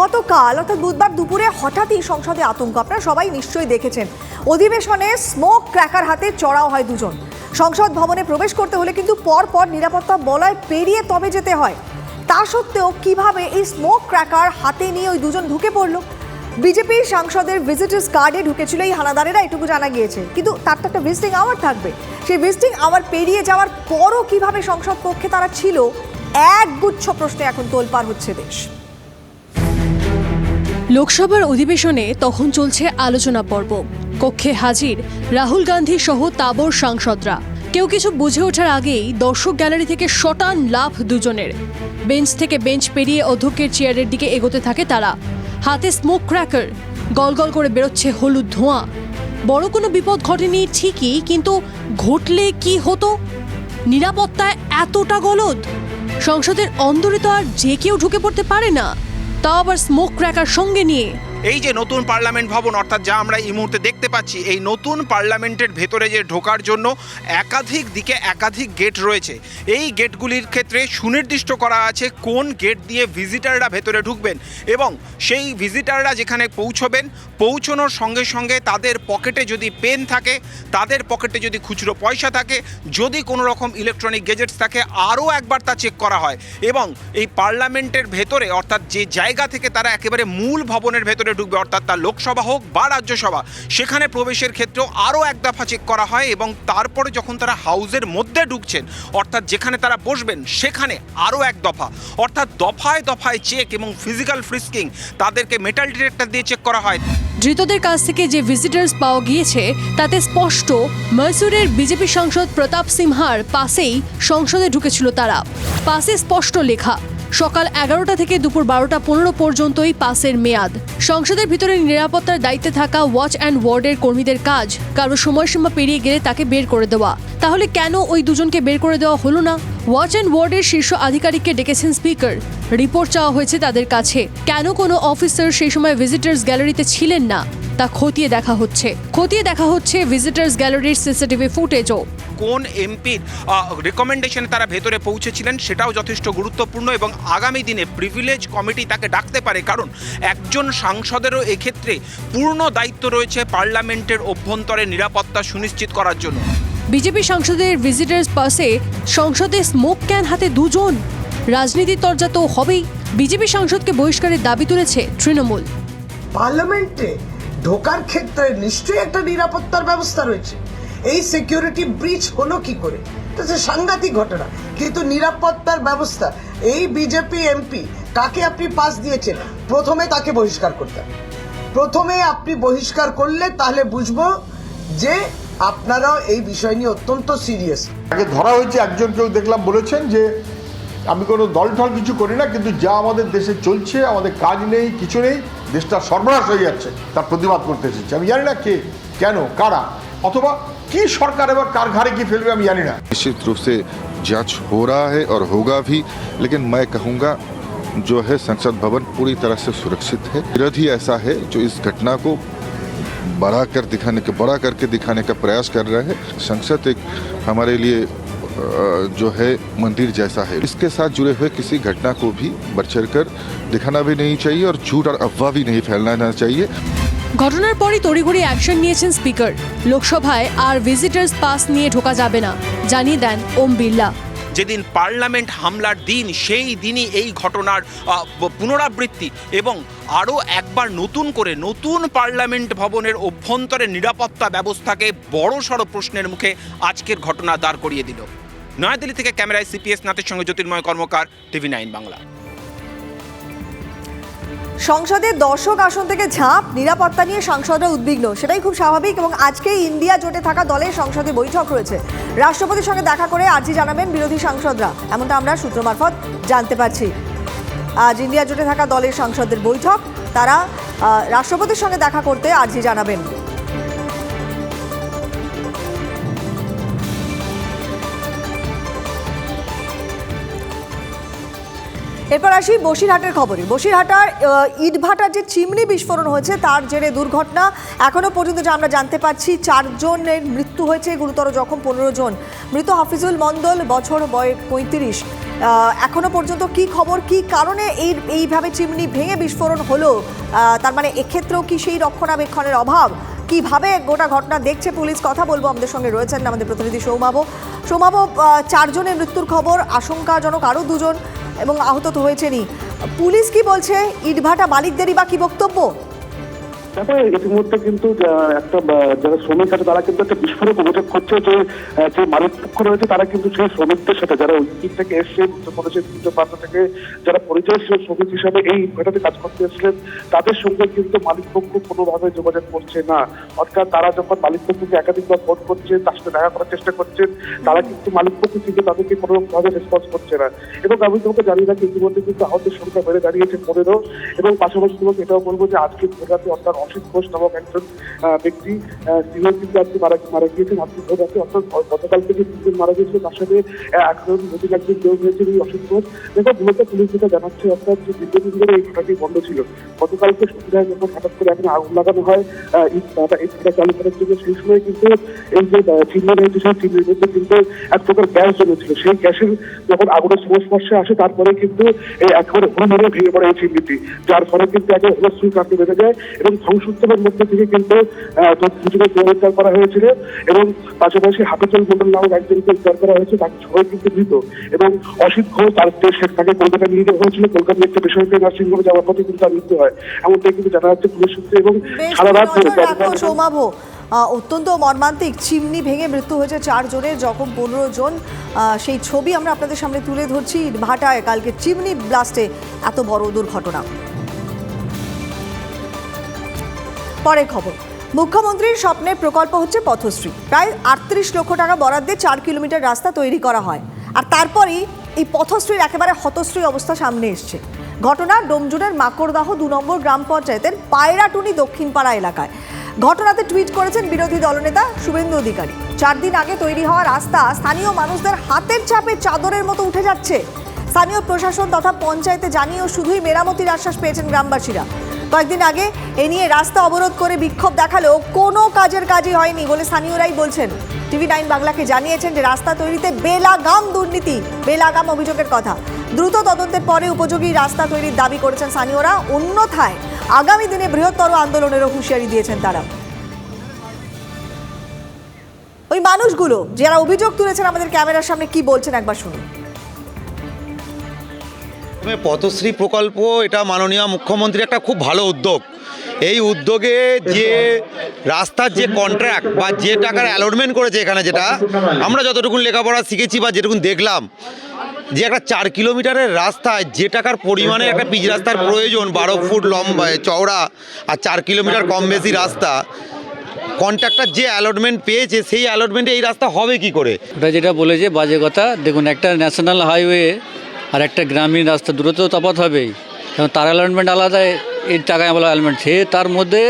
গতকাল, অর্থাৎ বুধবার দুপুরে হঠাৎই সংসদে আতঙ্ক। আপনারা সবাই নিশ্চয়ই দেখেছেন। অধিবেশনে স্মোক ক্র্যাকার হাতে চড়াও হয় দুজন। সংসদ ভবনে প্রবেশ করতে হলে কিন্তু পর পর নিরাপত্তা বলয় পেরিয়ে তবে যেতে হয়। তা সত্ত্বেও কীভাবে এই স্মোক ক্র্যাকার হাতে নিয়ে ওই দুজন ঢুকে পড়ল? বিজেপি সাংসদের ভিজিটার্স কার্ডে ঢুকেছিল এই হানাদারেরা, এটুকু জানা গিয়েছে। কিন্তু তার তো একটা ভিজিটিং আওয়ার থাকবে। সেই ভিজিটিং আওয়ার পেরিয়ে যাওয়ার পরও কীভাবে সংসদ কক্ষে তারা ছিল এক গুচ্ছ প্রশ্নে এখন তোলপাড় হচ্ছে দেশ। লোকসভার অধিবেশনে তখন চলছে আলোচনা পর্ব। কক্ষে হাজির রাহুল গান্ধী সহ তাবর সাংসদরা। কেউ কিছু বুঝে ওঠার আগেই দর্শক গ্যালারি থেকে শটান লাভ দুজনের। বেঞ্চ থেকে বেঞ্চ পেরিয়ে অধ্যক্ষের চেয়ারের দিকে এগোতে থাকে তারা। হাতে স্মোক ক্র্যাকার গলগল করে বেরোচ্ছে হলুদ ধোঁয়া। বড় কোনো বিপদ ঘটেনি ঠিকই, কিন্তু ঘটলে কি হতো? নিরাপত্তায় এতটা গলদ? সংসদের অন্দরে তো আর যে কেউ ঢুকে পড়তে পারে না। তাও আবার স্মোক ক্র্যাকার সঙ্গে নিয়ে। এই যে নতুন পার্লামেন্ট ভবন, অর্থাৎ যা আমরা এই মুহূর্তে দেখতে পাচ্ছি, এই নতুন পার্লামেন্টের ভেতরে যে ঢোকার জন্য একাধিক দিকে একাধিক গেট রয়েছে। এই গেটগুলির ক্ষেত্রে সুনির্দিষ্ট করা আছে কোন গেট দিয়ে ভিজিটাররা ভেতরে ঢুকবেন এবং সেই ভিজিটাররা যেখানে পৌঁছবেন, পৌঁছনোর সঙ্গে সঙ্গে তাদের পকেটে যদি পেন থাকে, তাদের পকেটে যদি খুচরো পয়সা থাকে, যদি কোনো রকম ইলেকট্রনিক গেজেটস থাকে, আরও একবার তা চেক করা হয়। এবং এই পার্লামেন্টের ভেতরে, অর্থাৎ যে জায়গা থেকে তারা একেবারে মূল ভবনের ভেতরে ঢুকবে, অর্থাৎ তার লোকসভা হোক বা রাজ্যসভা, সেখানে প্রবেশের ক্ষেত্রেও আরও এক দফা চেক করা হয় এবং তারপরে যখন তারা হাউজের মধ্যে ঢুকছেন, অর্থাৎ যেখানে তারা বসবেন, সেখানে আরও এক দফা, অর্থাৎ দফায় দফায় চেক এবং ফিজিক্যাল ফ্রিস্কিং তাদেরকে মেটাল ডিটেক্টর দিয়ে চেক করা হয়। ধৃতদের কাছ থেকে যে ভিজিটার্স পাওয়া গিয়েছে, তাতে স্পষ্ট মৈসুরের বিজেপি সাংসদ প্রতাপ সিনহার পাশেই সংসদে ঢুকেছিল তারা। পাশে স্পষ্ট লেখা, সকাল এগারোটা থেকে দুপুর বারোটা পনেরো পর্যন্তই পাসের মেয়াদ। সংসদের ভিতরে নিরাপত্তার দায়িত্বে থাকা ওয়াচ অ্যান্ড ওয়ার্ডের কর্মীদের কাজ কারও সময়সীমা পেরিয়ে গেলে তাকে বের করে দেওয়া। তাহলে কেন ওই দুজনকে বের করে দেওয়া হলো না? ওয়াচ অ্যান্ড ওয়ার্ডের শীর্ষ আধিকারিককে ডেকেছেন স্পিকার। রিপোর্ট চাওয়া হয়েছে তাদের কাছে। কেন কোনো অফিসার সেই সময় ভিজিটার্স গ্যালারিতে ছিলেন না? তা খতিয়ে দেখা হচ্ছে। খতিয়ে দেখা হচ্ছে ভিজিটার্স গ্যালারির সিসিটিভি ফুটেজও কোন এমপির রেকমেন্ডেশনে তারা ভেতরে পৌঁছেছিলেন সেটাও যথেষ্ট গুরুত্বপূর্ণ এবং আগামী দিনে প্রিভিলেজ কমিটি তাকে ডাকতে পারে। কারণ একজন সাংসদেরও এক্ষেত্রে পূর্ণ দায়িত্ব রয়েছে পার্লামেন্টের অভ্যন্তরে নিরাপত্তা সুনিশ্চিত করার জন্য। বিজেপি সাংসদের ভিজিটার্স পাসে সংসদে স্মোক ক্যান হাতে দুজন। রাজনীতির তরজা তো হবেই। বিজেপি সাংসদকে বহিষ্কারের দাবি তুলেছে তৃণমূল। পার্লামেন্টে ঢোকার ক্ষেত্রে নিশ্চয়ই একটা নিরাপত্তার ব্যবস্থা রয়েছে। এই সিকিউরিটি ব্রিচ হলো কি করে? এটা সাংঘাতিক ঘটনা। কিন্তু নিরাপত্তার ব্যবস্থা, এই বিজেপি এমপি, কাকে আপনি পাস দিয়েছেন? প্রথমে তাকে বহিষ্কার করতে প্রথমে আপনি বহিষ্কার করলে তাহলে বুঝব যে আপনারাও এই বিষয় নিয়ে অত্যন্ত সিরিয়াস আগে ধরা হয়েছে একজন কেউ দেখলাম বলেছেন যে আমি কোনো দল টল কিছু করি না কিন্তু যা আমাদের দেশে চলছে আমাদের কাজ নেই কিছু নেই দেশটা সর্বনাশ হয়ে যাচ্ছে তার প্রতিবাদ করতে এসেছি আমি জানি না কে কেন কারা অথবা কি সরকার এবার কার ঘাড়ে কি ফেলবে আমি জানি না निश्चित रूप से जांच हो रहा है और होगा भी लेकिन मैं कहूँगा जो है संसद भवन पूरी तरह से सुरक्षित है विरोधी ऐसा है जो इस घटना को बड़ा कर दिखाने के बड़ा करके दिखाने का प्रयास कर रहा है संसद एक हमारे लिए अ, जो है मंदिर जैसा है इसके साथ जुड़े हुए किसी घटना को भी बढ़ चढ़ कर दिखाना भी नहीं चाहिए और झूठ और अफवाह भी नहीं फैलाना चाहिए ঘটনার পরই তড়িঘড়ি অ্যাকশন নিয়েছেন স্পিকার লোকসভায় আর ভিজিটার্স পাস নিয়ে ঢোকা যাবে না জানিয়ে দেন ওম বিড়লা যেদিন পার্লামেন্ট হামলার দিন, সেই দিনই এই ঘটনার পুনরাবৃত্তি এবং আরও একবার নতুন করে নতুন পার্লামেন্ট ভবনের অভ্যন্তরে নিরাপত্তা ব্যবস্থাকে বড়সড় প্রশ্নের মুখে আজকের ঘটনা দাঁড় করিয়ে দিল। নয়াদিল্লি থেকে ক্যামেরায় সিপিএস নাথের সঙ্গে জ্যোতির্ময় কর্মকার, টিভি নাইন বাংলা। সংসদে দর্শক আসন থেকে ঝাঁপ, নিরাপত্তা নিয়ে সাংসদরা উদ্বিগ্ন। সেটাই খুব স্বাভাবিক এবং আজকে ইন্ডিয়া জোটে থাকা দলের সংসদে বৈঠক রয়েছে। রাষ্ট্রপতির সঙ্গে দেখা করে আর্জি জানাবেন বিরোধী সাংসদরা। এমনটা আমরা সূত্র মারফত জানতে পারছি। আজ ইন্ডিয়া জোটে থাকা দলের সাংসদদের বৈঠক। তারা রাষ্ট্রপতির সঙ্গে দেখা করতে আর্জি জানাবেন। এরপর আসি বসিরহাটের খবরে। বসিরহাটার ইটভাটার যে চিমনি বিস্ফোরণ হয়েছে, তার জেরে দুর্ঘটনা। এখনও পর্যন্ত যা আমরা জানতে পারছি চারজনের মৃত্যু হয়েছে, গুরুতর জখম পনেরো জন। মৃত হাফিজুল মণ্ডল বছর বয়স পঁয়ত্রিশ। এখনও পর্যন্ত কি খবর, কি কারণে এই, এইভাবে চিমনি ভেঙে বিস্ফোরণ হলো? তার মানে এক্ষেত্রেও কি সেই রক্ষণাবেক্ষণের অভাব? কীভাবে গোটা ঘটনা দেখছে পুলিশ? কথা বলব আমাদের সঙ্গে রয়েছেন আমাদের প্রতিনিধি সৌমাব। সৌমাব চারজনের মৃত্যুর খবর, আশঙ্কাজনক আরও দুজন। এবং আহত তো হয়েছেনই। পুলিশ কি বলছে? ইটভাটা মালিকদেরই বা কি বক্তব্য? দেখো ইতিমধ্যে কিন্তু একটা যারা শ্রমিক আছে, তারা কিন্তু একটা বিস্ফোরক অভিযোগ করছে যে যে মালিক রয়েছে, তারা কিন্তু সেই শ্রমিকদের সাথে, যারা ওই দিক থেকে এসছে উত্তরপ্রদেশের বিভিন্ন প্রান্ত থেকে যারা পরিচয়শীল শ্রমিক হিসাবে এই ঘাটাতে কাজ করতে এসেছিলেন, তাদের সঙ্গে কিন্তু মালিক পক্ষ কোনোভাবে যোগাযোগ করছে না। অর্থাৎ তারা যখন মালিক পক্ষকে একাধিকবার ফোন করছে তার সাথে দেখা করার চেষ্টা করছেন, তারা কিন্তু মালিক পক্ষ কিন্তু তাদেরকে কোনোভাবে রেসপন্স করছে না। এবং আমি তোমাকে জানি রাখি, ইতিমধ্যে কিন্তু আহতের সংখ্যা বেড়ে দাঁড়িয়েছে পনেরো, এবং পাশাপাশি তোমাকে এটাও বলব যে আজকে ভোররাতে অর্থাৎ অসিত ঘোষ নামক একজন ব্যক্তি তিনিও কিন্তু আজকে মারা মারা গিয়েছেন আজকে ভোররাতে অর্থাৎ গতকাল থেকে তিনজন মারা গিয়েছিল তার সাথে একজন নতুন একজন যোগ হয়েছিল এই অসিত ঘোষ। দেখো মূলত পুলিশ যেটা জানাচ্ছে অর্থাৎ যে দীর্ঘদিন ধরে এই ঘটনাটি বন্ধ ছিল। গতকালকে সন্ধ্যায় যখন হঠাৎ করে এখন আগুন লাগানো হয় আহ, ইট ভাটা ইট ভাটা চালু করার জন্য সেই সময় কিন্তু এই যে চিহ্ন রয়েছে সেই চিহ্নের মধ্যে কিন্তু এক প্রকার গ্যাস জমেছিল সেই গ্যাসের যখন আগুনের সংস্পর্শে আসে তারপরে কিন্তু এই একেবারে হুড়মুড়ে ভেঙে পড়ে এই চিহ্নটি যার ফলে কিন্তু একে হুলস্থুল কাঁপতে বেঁধে যায় এবং ধ্বংসোত্তরের মধ্যে থেকে কিন্তু দুজনে গ্রেপ্তার করা হয়েছিল এবং পাশাপাশি হাফিজুল মন্ডল নামক একজনকে গ্রেপ্তার করা হয়েছে তাকে সবাই কিন্তু মৃত। এবং অসিত ঘোষ তার দেশের তাকে কলকাতা নিয়ে যাওয়া হয়েছিল। কলকাতা একটা বেসরকারি নার্সিংহোমে যাওয়ার পথে কিন্তু তার মৃত্যু হয়। এমনটাই কিন্তু জানা যাচ্ছে পুলিশ সূত্রে এবং সারা রাত ধরে অত্যন্ত মর্মান্তিক। চিমনি ভেঙে মৃত্যু হয়েছে চারজনের যখন পনেরো জন। আহ, সেই ছবি আমরা আপনাদের সামনে তুলে ধরছি ভাটায়। কালকে চিমনি ব্লাস্টে এত বড় দুর্ঘটনা। পরের খবর। মুখ্যমন্ত্রীর স্বপ্নের প্রকল্প হচ্ছে পথশ্রী। প্রায় আটত্রিশ লক্ষ টাকা বরাদ্দে চার কিলোমিটার রাস্তা তৈরি করা হয়। আর তারপরেই এই পথশ্রীর একেবারে হতশ্রী অবস্থা সামনে এসছে। ঘটনা ডোমজুনের মাকড়দাহ দু নম্বর গ্রাম পঞ্চায়েতের পায়রাটুনি দক্ষিণপাড়া এলাকায়। ঘটনাতে টুইট করেছেন বিরোধী দলনেতা শুভেন্দু অধিকারী। চার দিন আগে তৈরি হওয়া রাস্তা স্থানীয় মানুষদের হাতের চাপে চাদরের মতো উঠে যাচ্ছে। স্থানীয় প্রশাসন তথা পঞ্চায়েতে জানিয়েও শুধুই মেরামতির আশ্বাস পেয়েছেন গ্রামবাসীরা। কয়েকদিন আগে এ নিয়ে রাস্তা অবরোধ করে বিক্ষোভ দেখালেও কোনো কাজের কাজই হয়নি বলে স্থানীয়রাই বলছেন। টিভি নাইন বাংলাকে জানিয়েছেন যে রাস্তা তৈরিতে বেলাগাম দুর্নীতি, বেলাগাম অভিযোগের কথা। দ্রুত তদন্তের পরে উপযোগী রাস্তা তৈরির দাবি করেছেন স্থানীয়রা, অন্যথায় আগামী দিনে বৃহত্তর আন্দোলনেরও হুঁশিয়ারি দিয়েছেন তারা। ওই মানুষগুলো, যারা অভিযোগ তুলেছেন আমাদের ক্যামেরার সামনে কি বলছেন একবার শুনুন। পথশ্রী প্রকল্প, এটা মাননীয় মুখ্যমন্ত্রী একটা খুব ভালো উদ্যোগ। এই উদ্যোগে যে রাস্তার যে কন্ট্রাক্ট বা যে টাকার অ্যালটমেন্ট করেছে এখানে যেটা, আমরা যতটুকুন লেখাপড়া শিখেছি বা যেটুকুন দেখলাম, যে একটা চার কিলোমিটারের রাস্তায় যে টাকার পরিমাণে একটা পিচ রাস্তার প্রয়োজন, বারো ফুট লম্বা, চওড়া আর চার কিলোমিটার কম বেশি রাস্তা কন্ট্রাক্টর যে অ্যালটমেন্ট পেয়েছে, সেই অ্যালটমেন্টে এই রাস্তা হবে কি করে? ওটা যেটা বলেছে, বাজে কথা। দেখুন, একটা ন্যাশনাল হাইওয়ে আর একটা গ্রামীণ রাস্তা দূরে তো তফাৎ হবেই। এবং তার অ্যালাইনমেন্ট আলাদা এই টাকায় বলা অ্যালাইনমেন্ট সে তার মধ্যে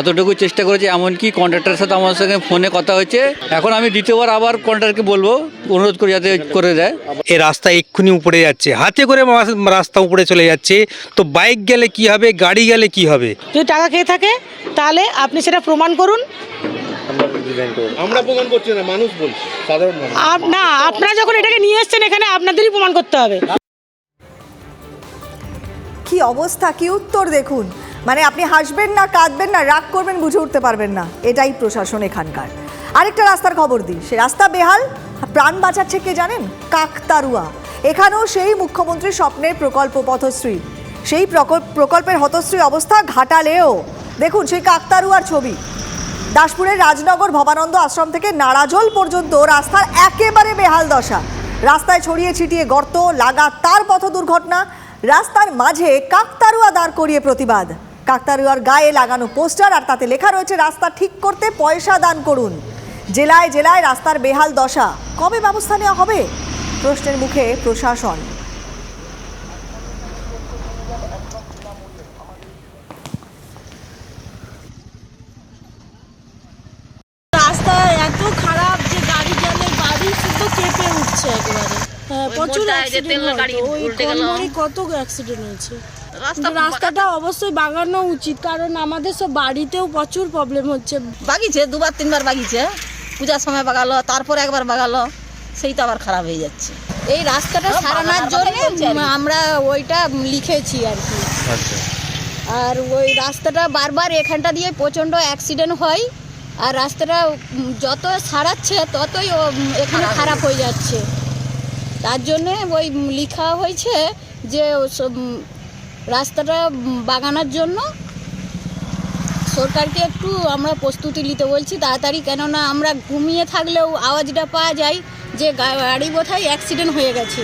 এতটুকু চেষ্টা করেছে এমনকি কন্ট্রাক্টরের সাথে আমার সঙ্গে ফোনে কথা হয়েছে। এখন আমি দ্বিতীয়বার আবার কন্ট্রাক্টরকে বলব অনুরোধ করে যাতে করে দেয়। এই রাস্তা এক্ষুনি উপরে যাচ্ছে হাতে করে রাস্তা উপরে চলে যাচ্ছে। তো বাইক গেলে কি হবে গাড়ি গেলে কি হবে? যদি টাকা খেয়ে থাকে তাহলে আপনি সেটা প্রমাণ করুন। আমরা প্রমাণ করছি না মানুষ বলছে সাধারণ না আপনারা যখন এটাকে নিয়ে এসছেন এখানে আপনাদেরই প্রমাণ করতে হবে। কি অবস্থা, কি উত্তর দেখুন। মানে আপনি হাসবেন না, কাঁদবেন না, রাগ করবেন, বুঝে উঠতে পারবেন না। এটাই প্রশাসন এখানকার। আরেকটা রাস্তার খবর দিই। সে রাস্তা বেহাল, প্রাণ বাঁচাচ্ছে কে জানেন? কাকতারুয়া। এখানেও সেই মুখ্যমন্ত্রীর স্বপ্নের প্রকল্প পথশ্রী। সেই প্রকল্পের হতশ্রী অবস্থা ঘাটালেও। দেখুন সেই কাকতারুয়ার ছবি। দাসপুরের রাজনগর ভবানন্দ আশ্রম থেকে নাড়াজল পর্যন্ত রাস্তার একেবারে বেহাল দশা। রাস্তায় ছড়িয়ে ছিটিয়ে গর্ত লাগাতার পথ দুর্ঘটনা রাস্তার মাঝে কাকতারুয়া দাঁড় করিয়ে প্রতিবাদ। কাকতারুয়ার গায়ে লাগানো পোস্টার আর তাতে লেখা রয়েছে, রাস্তা ঠিক করতে পয়সা দান করুন। জেলায় জেলায় রাস্তার বেহাল দশা। কবে ব্যবস্থা নেওয়া হবে? প্রশ্নের মুখে প্রশাসন। রাস্তা এত খারাপ যে গাড়ি গেলে গাড়ি শুধু কেঁপে উঠছে একেবারে। প্রচুর অ্যাক্সিডেন্ট হয়। ওই কলমরি কত অ্যাক্সিডেন্ট হয়েছে? রাস্তাটা অবশ্যই বাগানো উচিত কারণ আমাদের সব বাড়িতেও প্রচুর প্রবলেম হচ্ছে। বাগিছে দুবার তিনবার বাগিছে। পূজার সময় বাগালো তারপর একবার বাগালো সেই তো আবার খারাপ হয়ে যাচ্ছে। এই রাস্তাটা সারানোর জন্য আমরা ওইটা লিখেছি আর কি। আর ওই রাস্তাটা বারবার এখানটা দিয়ে প্রচণ্ড অ্যাক্সিডেন্ট হয় আর রাস্তাটা যত সারাচ্ছে ততই এখানে খারাপ হয়ে যাচ্ছে। তার জন্যে ওই লিখা হয়েছে যে রাস্তাটা বাগানোর জন্য সরকারকে একটু আমরা প্রস্তুতি নিতে বলছি তাড়াতাড়ি, কেননা আমরা ঘুমিয়ে থাকলেও আওয়াজটা পাওয়া যায় যে গাড়ি বোধহয় অ্যাক্সিডেন্ট হয়ে গেছে।